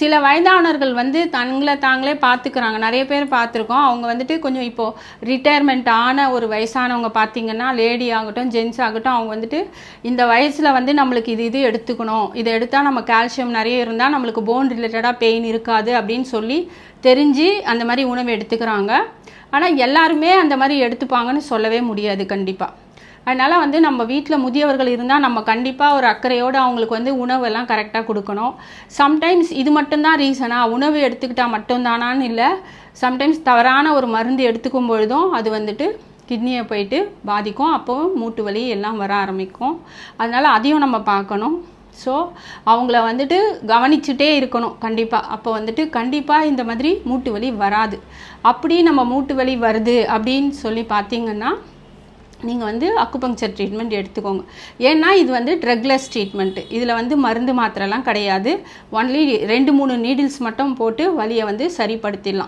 சில வயதானவர்கள் வந்து தங்களை தாங்களே பார்த்துக்கிறாங்க. நிறைய பேர் பார்த்துருக்கோம். அவங்க வந்துட்டு கொஞ்சம் இப்போது ரிட்டையர்மெண்ட் ஆன ஒரு வயசானவங்க பார்த்தீங்கன்னா லேடி ஆகட்டும் ஜென்ஸ் ஆகட்டும் அவங்க வந்துட்டு இந்த வயசில் வந்து நம்மளுக்கு இது இது எடுத்துக்கணும். இதை எடுத்தால் நம்ம கால்சியம் நிறைய இருந்தால் நம்மளுக்கு போன் ரிலேட்டடாக பெயின் இருக்காது அப்படின்னு சொல்லி தெரிஞ்சு அந்த மாதிரி உணவு எடுத்துக்கிறாங்க. ஆனால் எல்லாருமே அந்த மாதிரி எடுத்துப்பாங்கன்னு சொல்லவே முடியாது கண்டிப்பாக அதனால் வந்து நம்ம வீட்டில் முதியவர்கள் இருந்தால் நம்ம கண்டிப்பாக ஒரு அக்கறையோடு அவங்களுக்கு வந்து உணவெல்லாம் கரெக்டாக கொடுக்கணும். சம்டைம்ஸ் இது மட்டும்தான் ரீசனா உணவு எடுத்துக்கிட்டால் மட்டும்தானான்னு இல்லை. சம்டைம்ஸ் தவறான ஒரு மருந்து எடுத்துக்கும் பொழுதும் அது வந்துட்டு கிட்னியை போயிட்டு பாதிக்கும். அப்போது மூட்டு வலி எல்லாம் வர ஆரம்பிக்கும். அதனால் அதையும் நம்ம பார்க்கணும். ஸோ அவங்கள வந்துட்டு கவனிச்சுட்டே இருக்கணும் கண்டிப்பாக அப்போ வந்துட்டு கண்டிப்பாக இந்த மாதிரி மூட்டு வலி வராது. அப்படி நம்ம மூட்டு வலி வருது அப்படின்னு சொல்லி பார்த்தீங்கன்னா நீங்கள் வந்து அக்குபங்க்சர் ட்ரீட்மெண்ட் எடுத்துக்கோங்க. ஏன்னா இது வந்து ட்ரக்லெஸ் ட்ரீட்மெண்ட்டு இதில் வந்து மருந்து மாத்திரைலாம் கிடையாது. ஒன்லி ரெண்டு மூணு நீடில்ஸ் மட்டும் போட்டு வலியை வந்து சரிப்படுத்திடலாம்.